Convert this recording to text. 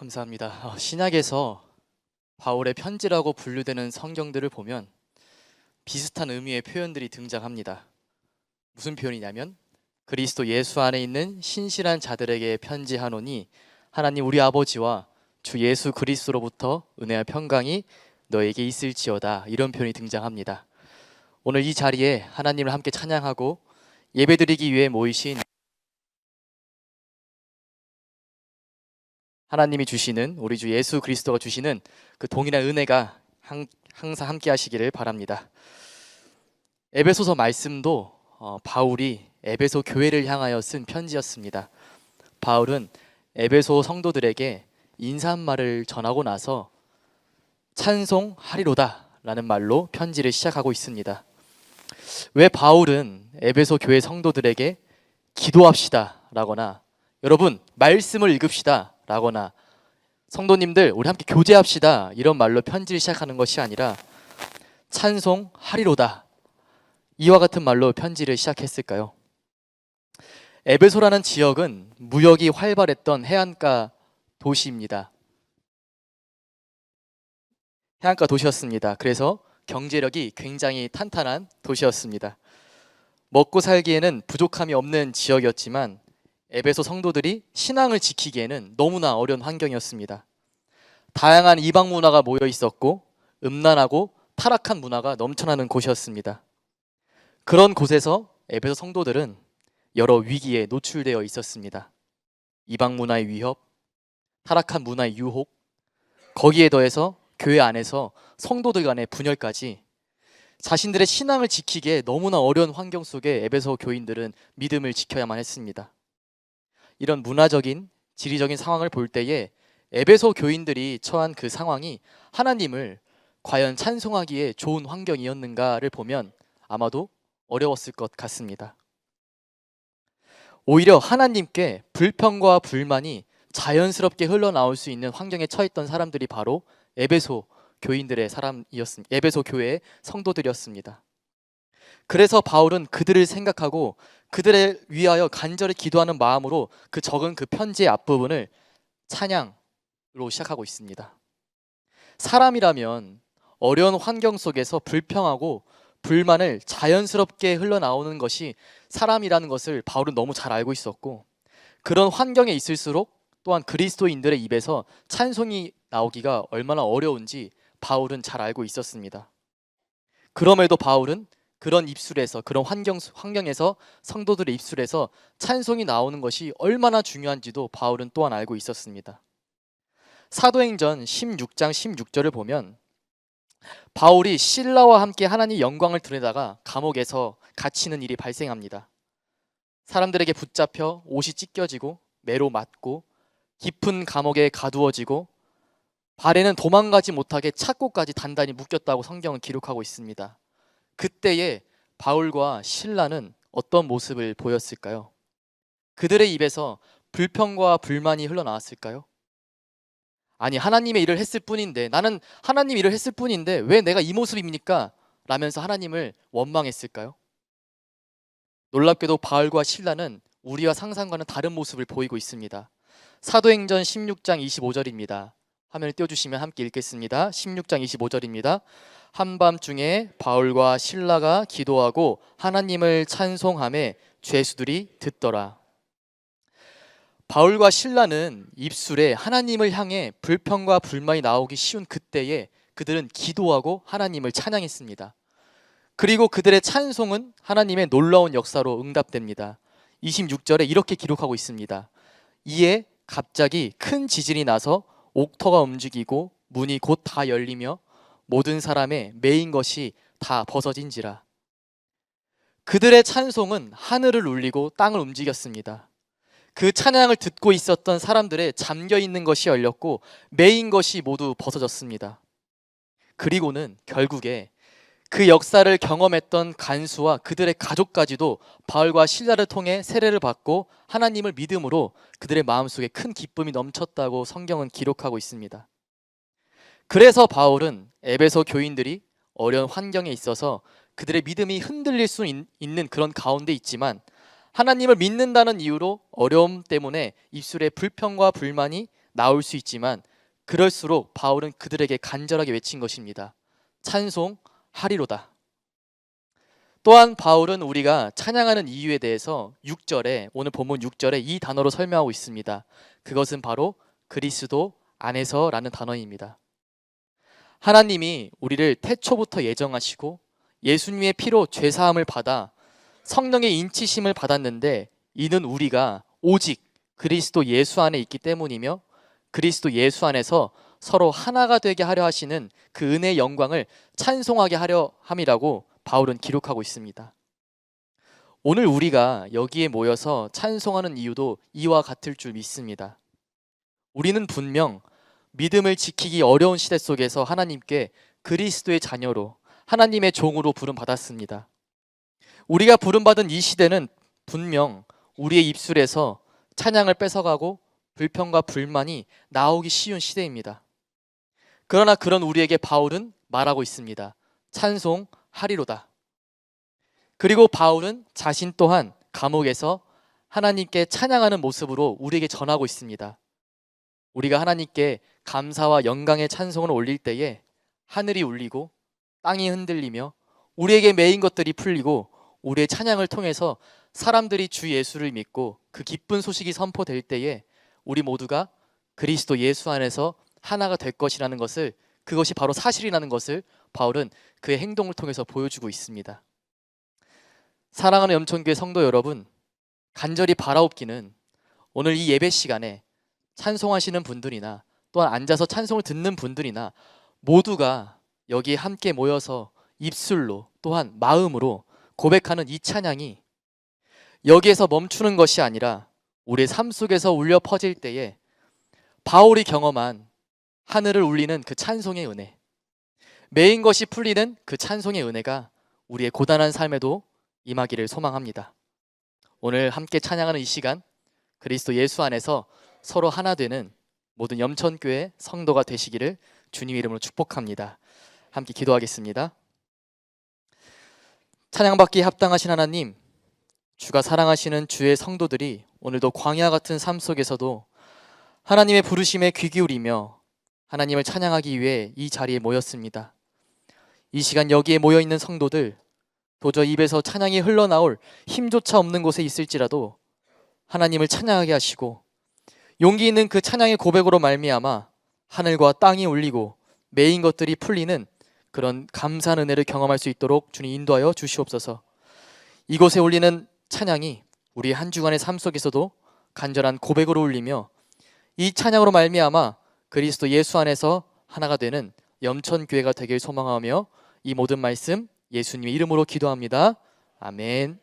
감사합니다. 어, 신약에서 바울의 편지라고 분류되는 성경들을 보면 비슷한 의미의 표현들이 등장합니다. 무슨 표현이냐면 그리스도 예수 안에 있는 신실한 자들에게 편지하노니 하나님 우리 아버지와 주 예수 그리스도로부터 은혜와 평강이 너에게 있을지어다 이런 표현이 등장합니다. 오늘 이 자리에 하나님을 함께 찬양하고 예배드리기 위해 모이신 하나님이 주시는 우리 주 예수 그리스도가 주시는 그 동일한 은혜가 항, 항상 함께 하시기를 바랍니다. 에베소서 말씀도 어, 바울이 에베소 교회를 향하여 쓴 편지였습니다. 바울은 에베소 성도들에게 인사말을 전하고 나서 찬송하리로다라는 말로 편지를 시작하고 있습니다. 왜 바울은 에베소 교회 성도들에게 기도합시다라거나 여러분 말씀을 읽읍시다 라거나 성도님들 우리 함께 교제합시다 이런 말로 편지를 시작하는 것이 아니라 찬송하리로다 이와 같은 말로 편지를 시작했을까요? 에베소라는 지역은 무역이 활발했던 해안가 도시입니다. 해안가 도시였습니다. 그래서 경제력이 굉장히 탄탄한 도시였습니다. 먹고 살기에는 부족함이 없는 지역이었지만 에베소 성도들이 신앙을 지키기에는 너무나 어려운 환경이었습니다. 다양한 이방 문화가 모여 있었고 음란하고 타락한 문화가 넘쳐나는 곳이었습니다. 그런 곳에서 에베소 성도들은 여러 위기에 노출되어 있었습니다. 이방 문화의 위협, 타락한 문화의 유혹, 거기에 더해서 교회 안에서 성도들 간의 분열까지 자신들의 신앙을 지키기에 너무나 어려운 환경 속에 에베소 교인들은 믿음을 지켜야만 했습니다. 이런 문화적인 지리적인 상황을 볼 때에 에베소 교인들이 처한 그 상황이 하나님을 과연 찬송하기에 좋은 환경이었는가를 보면 아마도 어려웠을 것 같습니다. 오히려 하나님께 불평과 불만이 자연스럽게 흘러나올 수 있는 환경에 처했던 사람들이 바로 에베소 교인들의 사람이었습니다. 에베소 교회의 성도들이었습니다. 그래서 바울은 그들을 생각하고 그들을 위하여 간절히 기도하는 마음으로 그 적은 그 편지의 앞부분을 찬양으로 시작하고 있습니다. 사람이라면 어려운 환경 속에서 불평하고 불만을 자연스럽게 흘러나오는 것이 사람이라는 것을 바울은 너무 잘 알고 있었고 그런 환경에 있을수록 또한 그리스도인들의 입에서 찬송이 나오기가 얼마나 어려운지 바울은 잘 알고 있었습니다. 그럼에도 바울은 그런 입술에서 그런 환경 환경에서 성도들의 입술에서 찬송이 나오는 것이 얼마나 중요한지도 바울은 또한 알고 있었습니다. 사도행전 16장 16절을 보면 바울이 신라와 함께 하나님 영광을 드러내다가 감옥에서 갇히는 일이 발생합니다. 사람들에게 붙잡혀 옷이 찢겨지고 매로 맞고 깊은 감옥에 가두어지고 발에는 도망가지 못하게 착고까지 단단히 묶였다고 성경은 기록하고 있습니다. 그때에 바울과 신라는 어떤 모습을 보였을까요? 그들의 입에서 불평과 불만이 흘러나왔을까요? 아니 하나님의 일을 했을 뿐인데 나는 하나님 일을 했을 뿐인데 왜 내가 이 모습입니까? 라면서 하나님을 원망했을까요? 놀랍게도 바울과 신라는 우리와 상상과는 다른 모습을 보이고 있습니다. 사도행전 16장 25절입니다. 화면을 띄워주시면 함께 읽겠습니다. 16장 25절입니다. 한밤중에 바울과 신라가 기도하고 하나님을 찬송함에 죄수들이 듣더라. 바울과 신라는 입술에 하나님을 향해 불평과 불만이 나오기 쉬운 그때에 그들은 기도하고 하나님을 찬양했습니다. 그리고 그들의 찬송은 하나님의 놀라운 역사로 응답됩니다. 26절에 이렇게 기록하고 있습니다. 이에 갑자기 큰 지진이 나서 옥터가 움직이고 문이 곧 다 열리며 모든 사람의 메인 것이 다 벗어진지라. 그들의 찬송은 하늘을 울리고 땅을 움직였습니다. 그 찬양을 듣고 있었던 사람들의 잠겨 있는 것이 열렸고 메인 것이 모두 벗어졌습니다. 그리고는 결국에 그 역사를 경험했던 간수와 그들의 가족까지도 바울과 신라를 통해 세례를 받고 하나님을 믿음으로 그들의 마음속에 큰 기쁨이 넘쳤다고 성경은 기록하고 있습니다. 그래서 바울은 에베소 교인들이 어려운 환경에 있어서 그들의 믿음이 흔들릴 수 있- 있는 그런 가운데 있지만 하나님을 믿는다는 이유로 어려움 때문에 입술에 불평과 불만이 나올 수 있지만 그럴수록 바울은 그들에게 간절하게 외친 것입니다. 찬송 하리로다. 또한 바울은 우리가 찬양하는 이유에 대해서 6절에 오늘 본문 6절에 이 단어로 설명하고 있습니다. 그것은 바로 그리스도 안에서라는 단어입니다. 하나님이 우리를 태초부터 예정하시고 예수님의 피로 죄 사함을 받아 성령의 인치심을 받았는데 이는 우리가 오직 그리스도 예수 안에 있기 때문이며 그리스도 예수 안에서 서로 하나가 되게 하려 하시는 그 은혜의 영광을 찬송하게 하려 함이라고 바울은 기록하고 있습니다. 오늘 우리가 여기에 모여서 찬송하는 이유도 이와 같을 줄 믿습니다. 우리는 분명 믿음을 지키기 어려운 시대 속에서 하나님께 그리스도의 자녀로 하나님의 종으로 부름 받았습니다. 우리가 부름 받은 이 시대는 분명 우리의 입술에서 찬양을 뺏어가고 불평과 불만이 나오기 쉬운 시대입니다. 그러나 그런 우리에게 바울은 말하고 있습니다. 찬송하리로다. 그리고 바울은 자신 또한 감옥에서 하나님께 찬양하는 모습으로 우리에게 전하고 있습니다. 우리가 하나님께 감사와 영광의 찬송을 올릴 때에 하늘이 울리고 땅이 흔들리며 우리에게 매인 것들이 풀리고 우리의 찬양을 통해서 사람들이 주 예수를 믿고 그 기쁜 소식이 선포될 때에 우리 모두가 그리스도 예수 안에서 하나가 될 것이라는 것을 그것이 바로 사실이라는 것을 바울은 그의 행동을 통해서 보여주고 있습니다. 사랑하는 염천교회 성도 여러분, 간절히 바라옵기는 오늘 이 예배 시간에 찬송하시는 분들이나 또한 앉아서 찬송을 듣는 분들이나 모두가 여기에 함께 모여서 입술로 또한 마음으로 고백하는 이 찬양이 여기에서 멈추는 것이 아니라 우리의 삶 속에서 울려 퍼질 때에 바울이 경험한 하늘을 울리는 그 찬송의 은혜, 메인 것이 풀리는 그 찬송의 은혜가 우리의 고단한 삶에도 임하기를 소망합니다. 오늘 함께 찬양하는 이 시간 그리스도 예수 안에서 서로 하나 되는 모든 염천교회 성도가 되시기를 주님 이름으로 축복합니다. 함께 기도하겠습니다. 찬양받기에 합당하신 하나님, 주가 사랑하시는 주의 성도들이 오늘도 광야 같은 삶 속에서도 하나님의 부르심에 귀 기울이며 하나님을 찬양하기 위해 이 자리에 모였습니다. 이 시간 여기에 모여 있는 성도들 도저히 입에서 찬양이 흘러나올 힘조차 없는 곳에 있을지라도 하나님을 찬양하게 하시고 용기 있는 그 찬양의 고백으로 말미암아 하늘과 땅이 울리고 메인 것들이 풀리는 그런 감사한 은혜를 경험할 수 있도록 주님 인도하여 주시옵소서. 이곳에 울리는 찬양이 우리 한 주간의 삶 속에서도 간절한 고백으로 울리며 이 찬양으로 말미암아 그리스도 예수 안에서 하나가 되는 염천 교회가 되길 소망하며 이 모든 말씀 예수님의 이름으로 기도합니다. 아멘.